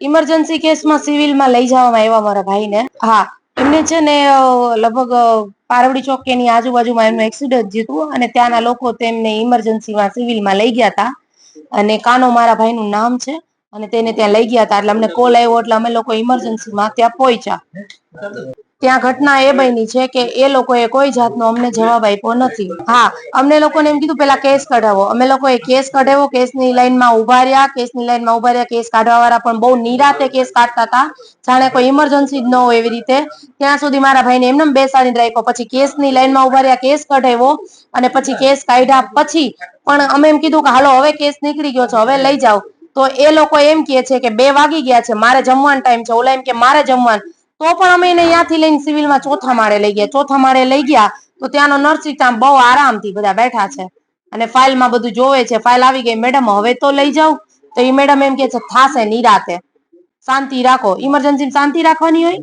Emergency કેસમાં સિવિલમાં લઈ જવામાં આવ્યા મારા ભાઈને. હા, એમને છે ને લગભગ પારવડી ચોકીની આજુબાજુમાં એમનું એક્સિડન્ટ જીતું અને ત્યાંના લોકો તેમને ઇમરજન્સીમાં સિવિલમાં લઈ ગયા હતા. અને કાનો મારા ભાઈનું નામ છે અને તેને ત્યાં લઈ ગયા હતા. એટલે અમને કોલ આવ્યો, એટલે અમે લોકો ઇમરજન્સીમાં ત્યાં પહોંચ્યા. ત્યાં ઘટના એ બની છે કે એ લોકોએ કોઈ જાતનો અમને જવાબ આપ્યો નથી. હા અમને લોકોને એમ કીધું પેલા કેસ કઢાવો. અમે લોકોએ કેસ કઢાવ્યો કેસની લાઈનમાં ઊભા રહ્યા કેસની લાઈનમાં ઊભા રહ્યા કેસ કાઢવા વાળા પણ બહુ નિરાતે કેસ કાઢતા હતા. જાણે કોઈ ઇમરજન્સી જ ન હોય એવી રીતે. ત્યાં સુધી મારા ભાઈને એમને એમ બેસાડીને રાખ્યો પછી કેસની લાઈનમાં ઊભા રહ્યા કેસ કઢાવ્યો અને પછી કેસ કાઢ્યા પછી. પણ અમે એમ કીધું કે હાલો હવે કેસ નીકળી ગયો છે હવે લઈ જાઓ. તો એ લોકો એમ કહે છે કે બે વાગી ગયા છે મારે જમવાનો ટાઈમ છે. ઓલા એમ કે મારે જમવાનું. તો પણ અમે એને ત્યાંથી લઈને સિવિલમાં ચોથા માળે લઈ ગયા. ચોથા માળે લઈ ગયા તો ત્યાંનો નર્સિંગ સ્ટાફ બહુ આરામથી બધા બેઠા છે. અને ફાઇલમાં બધું જોવે છે. ફાઇલ આવી ગઈ. મેડમ, હવે તો લઈ જાઉં તો એ મેડમ એમ કે છે, થાશે નિરાતે શાંતિ રાખો. ઇમરજન્સી શાંતિ રાખવાની હોય?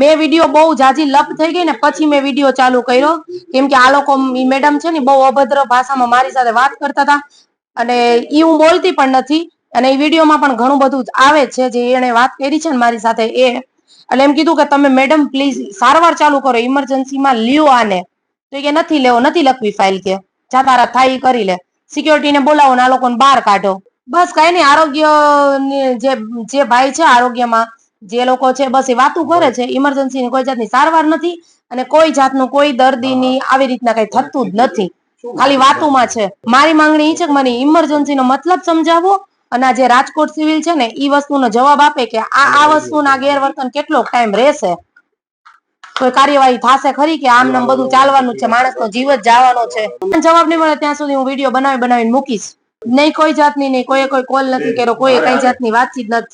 મેં વીડિયો બહુ જાજી લપ થઈ ગઈ ને પછી મેં વીડિયો ચાલુ કર્યો. કેમ કે આ લોકો ઈ મેડમ છે ને બહુ અભદ્ર ભાષામાં મારી સાથે વાત કરતા હતા. અને ઈ હું બોલતી પણ નથી. અને એ વિડીયોમાં પણ ઘણું બધું આવે છે જે એને વાત કરી છે ને મારી સાથે એ. એટલે એમ કીધું કે તમે મેડમ પ્લીઝ સારવાર ચાલુ કરો ઇમરજન્સીમાં લ્યો આને. તો કે નથી લેવો નથી લખવી ફાઇલ કે. જા તારા થાય કરી લે. સિક્યોરિટીને બોલાવો ને આ લોકોને બહાર કાઢો. બસ કઈ નહીં આરોગ્ય જે જે ભાઈ છે આરોગ્યમાં જે લોકો છે બસ એ વાતું કરે છે. ઇમરજન્સીની કોઈ જાતની સારવાર નથી અને કોઈ જાતનું કોઈ દર્દીની આવી રીતના કઈ થતું જ નથી. ખાલી વાતોમાં છે. મારી માંગણી એ છે કે મને ઇમરજન્સી નો મતલબ સમજાવો અને આ જે રાજકોટ સિવિલ છે ને ઈ વસ્તુનો જવાબ આપે કે આ આ વસ્તુના ગેરવર્તન કેટલો ટાઈમ રહેશે? કોઈ કાર્યવાહી થશે ખરી કે આમ નામ બધું ચાલવાનું છે માણસનો જીવ જ જવાનો છે? જવાબ નહીં મળે ત્યાં સુધી હું વીડિયો બનાવી બનાવીને મૂકીશ. નહીં કોઈ જાતની નહીં કોઈ કોઈ કોલ નથી કર્યો કોઈ કઈ જાતની વાતચીત નથી